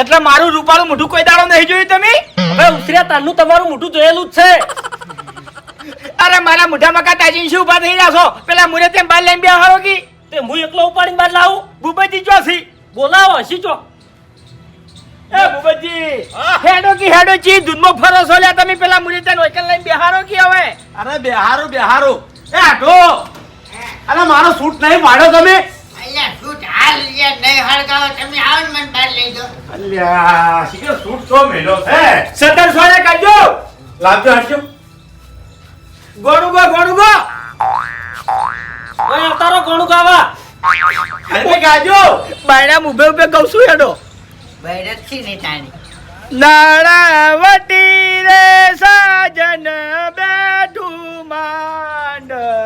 એટલે મારું રૂપાળું મોઢું કોઈ દાડો નહીં જોયું તમે? હવે ઉતર્યા તારનું તમારું મોઢું જોયેલું જ છે. અરે મારા મોઢામાં કા તાજીને શું ઊભા થઈ રહ્યા છો? પેલા મુરે તેમ બાર લઈને બેહારો કી? તે હું એકલો ઉપાડીને બહાર લાવું? બુબજી ચોસી બોલાવો હસી ચો એ બુબજી. હેડો કી હેડો ચી દૂધમાં ફરો છો લ્યા તમે પેલા મુરે તેમ ઓયકલ લઈને બેહારો કી હવે? અરે બેહારો બેહારું. એ આટો. અરે મારો સૂટ નહીં પાડ્યો તમે. હાલ યાર નહીં હળગાવો તમે આવો ને મને બહાર લઈ અલ્યા મેલો છે. લાવજો ઓય અરે બાયડા ઉભે ઉભે કહું છું તાણી. નાણાવટી રે સાજન બેઠું માંડવે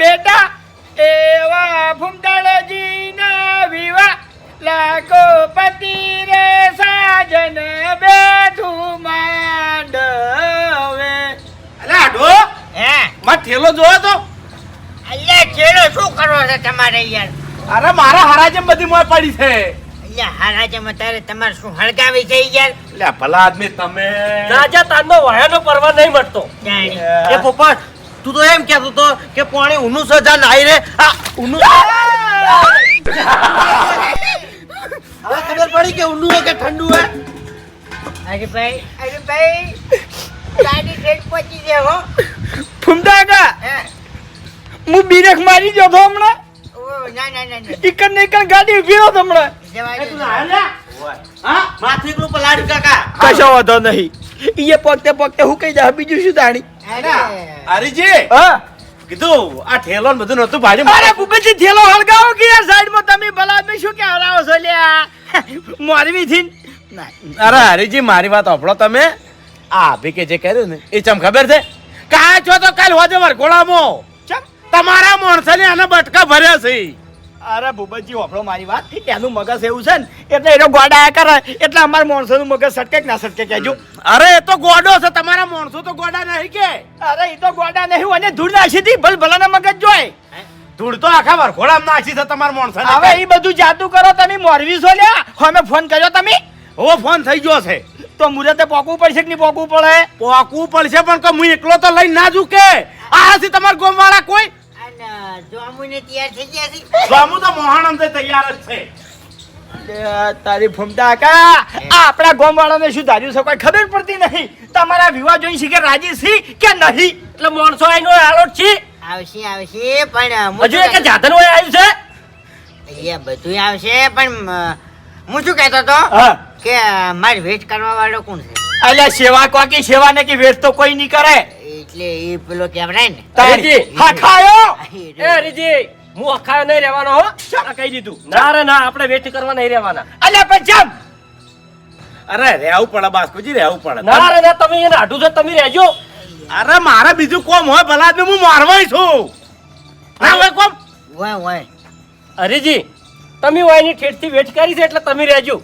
બેટા એવા ફૂમતાળજીના વિવાહ લાખો પતિ રે સાજન બેઠું માંડવે. અરે આટો હે? માં થેલો જોયો તો. અલ્યા થેલો શું કરો છો તમારે યાર? અરે મારા હરાજમ બધી મોય પડી છે. અલ્યા હારાજામાં તારે તમારે શું હળગાવી છે યાર? અલ્યા ભલા આદમી તમે. રાજા તારનો વાયાનો પરવા નહીં મળતો. એ પોપટ તું તો એમ કહેતો તો કે પાણી ઊનું સજા નાઈ રે. આ ઊનું હવે ખબર પડી કે ઊનું હે કે ઠંડુ હે અરે ભાઈ અરે ભાઈ ગાડી ટ્રેન પહોંચી જાય હો. ફૂમતા કા હે. હું બીરેક મારી જો તો હમણાં. ઓ ના ના ના ના. ને ઇકન ગાડી ઊભી રહો હમણાં. તું? હા? માથે ગ્રુપ લાડ કાકા. કશો વાંધો નહીં. ઈએ પગતે પગતે હું કહી જા બીજું શું તાણી હરીજી હા? કીધું આ ઠેલો ને બધું નતું ભાડ્યું મારે ભૂપેજી થેલો હળગાવો કે યાર સાઈડમાં તમે ભલા આદમી શું કે હરાવો છો લ્યા? મોરવી થી અરે હરીજી મારી વાત સાંભળો તમે. આ ભી કે જે કર્યું ને એ ચમ ખબર છે? કાય છો તો કાલ હોજે વરઘોડામાં. તમારા માણસને આને બટકા ભર્યા છે. અરે ભૂપતજી વાપરો મારી વાત. એનું મગજ એવું છે ને એટલે એનો ગોડા કરે. એટલે અમારા માણસોનું મગજ સટકે કે ના સટકે કહેજો. અરે એ તો ગોડો છે તમારા માણસો તો ગોડા નહીં કે. અરે એ તો ગોડા નહીં અને ધૂળ નાખી હતી ભલ ભલાના મગજ જોય. ધૂળ તો આખા વરઘોડામાં નાખી છે તમારા માણસો હવે એ બધું જાતું કરો તમે મોરવી છો લ્યા? અમે ફોન કર્યો તમે? હો ફોન થઈ ગયો છે. તો મુરતે પોકવું પડશે કે નહીં પોકવું પડે? પોકવું પડશે પણ કે હું એકલો તો લઈને ના ઝૂકે. આ હશે તમારા ગોમવાળા કોઈ? અને તૈયાર થઈ ગયા છે. સ્વામુ તો મોહણમ તે તૈયાર જ છે. તારી ફૂમતા કા આ આપણા ગામ વાળાને શું ધાર્યું છે? કોઈ ખબર પડતી નહીં. તમારા વિવાહ જોઈ છે કે રાજી છે કે નહીં? એટલે માણસો આઈનો આલોટ છે. આવશે આવશે પણ હજુ એક કહેતો- હોય આવ્યું છે. અહીંયા બધું આવશે પણ હું શું કહેતો હતો? કે મારી વેટ કરવા વાળો કોણ છે? અલ્યા સેવા કોકી સેવા ને કે વેઠ તો કોઈ નહીં કરે. એટલે એ પેલો કહેવાય ને. તારી. હખાયો એ હરીજી હું અખાયો નહીં રહેવાનો હો. આ કહી દીધું. ના રે ના આપણે વેટ કરવા નહીં રહેવાના. અલ્યા પણ જમ. અરે રહેવું પડે બાસ્કુજી રહેવું પડે. ના રે ના તમે એને આઢું છો તમે રહેજો. અરે મારે બીજું કોમ હોય ભલા હું મારવાય છું. ના હોય કોમ? Y Y. હરીજી તમે વાયની ઠેઠથી વેટ કરી છે એટલે તમે રહેજો.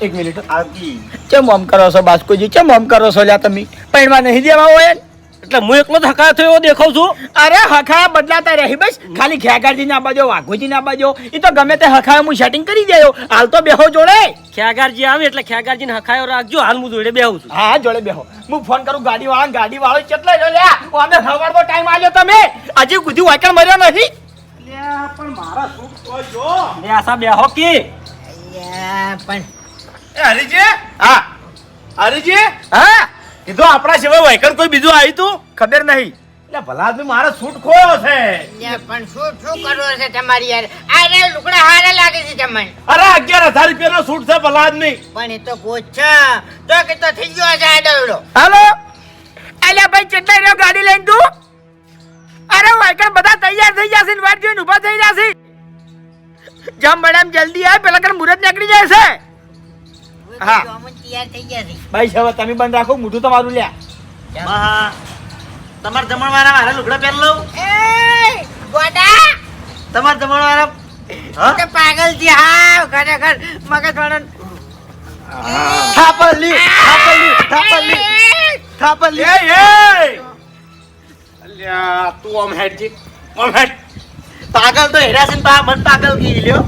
એક મિનિટ ચમ આમ કરો છો બાસ્કુજી? ચમ આમ કરો છો લ્યા તમે? પૈણવા નહીં દેવા હોય એટલે હું એકલો જ હકાયો થયો દેખાવ છું? અરે હખા બદલાતા રહી બસ. ખાલી ખેગારજી ના બાજો વાઘોજી ના બાજો. એ તો ગમે તે હખાયા હું સેટિંગ કરી દેયો. હાલ તો બેહો જોડે. ખ્યાગારજી આવે એટલે ખ્યાગારજીને હકાયો રાખજો. હાલ હું જોડે બેહું છું. હા જોડે બેહો. હું ફોન કરું ગાડી વાળા ગાડી વાળો કેટલા જો લ્યા? અમે સવારનો ટાઈમ આલ્યો તમે. હજી કુધી વાયકણ મર્યો નથી. પણ મારા સુખ કોઈ જો બે આશા બેહો કે. પણ હરીજી? હા. હરીજી? હા. કીધું આપણા સિવાય વાયકણ કોઈ બીજું આવ્યું તું? ખબર નહીં. એટલે ભલા આદમી મારો સૂટ ખોયો છે. અલ્યા, પણ સૂટ શું કરવું છે તમારી યાર? આ લુકડા લુગડા લાગે છે તમને. અરે અગિયાર હજાર રૂપિયાનો સૂટ છે ભલા આદમી. પણ એ તો ગોચ છે. તો કે તો થઈ ગયો છે આ દવડો હાલો. અલ્યા ભાઈ કેટલા રહ્યો ગાડી લઈને તું? અરે વાયકર બધા તૈયાર થઈ જશે ને વાટ જોઈને ઊભા થઈ જશે જમ બડામ જલ્દી આવે પેલા કર મુરત નીકળી જાય છે. હા. તૈયાર થઈ ગયા છે. ભાઈ હવે તમે બંધ રાખો મોઢું તમારું લ્યા. હા તમારા જમણવાળા મારા લુગડા પહેર લઉં? એ ગોડા. તમારા જમણવાળા હા? તો પાગલ છે હા ખરેખર મગજ વાળો થાપલી થાપલી થાપલી થાપલી. એ એ અલ્યા તું આમ હેડજી. આમ હેડ. પાગલ તો હેરાસન પા મન પાગલ કી લ્યો.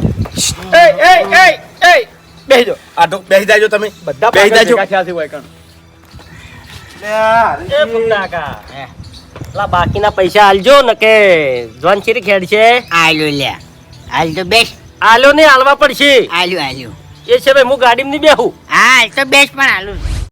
એ એ એ એ બેહી જો આ તો બેહી જાજો તમે. બધા બેહી જાજો. થયા છે વાયકણ. એ ફૂમતા કાકા બાકીના પૈસા આલજો ને કે જોન ચીરી ખેડ છે આલ્યો લ્યા આલ તો બેસ. આલ્યો ને હાલવા પડશે. આલ્યો આલ્યો એ છે ભાઈ હું ગાડીમાં નહીં બેહું. હા હાલ તો બેસ પણ હાલું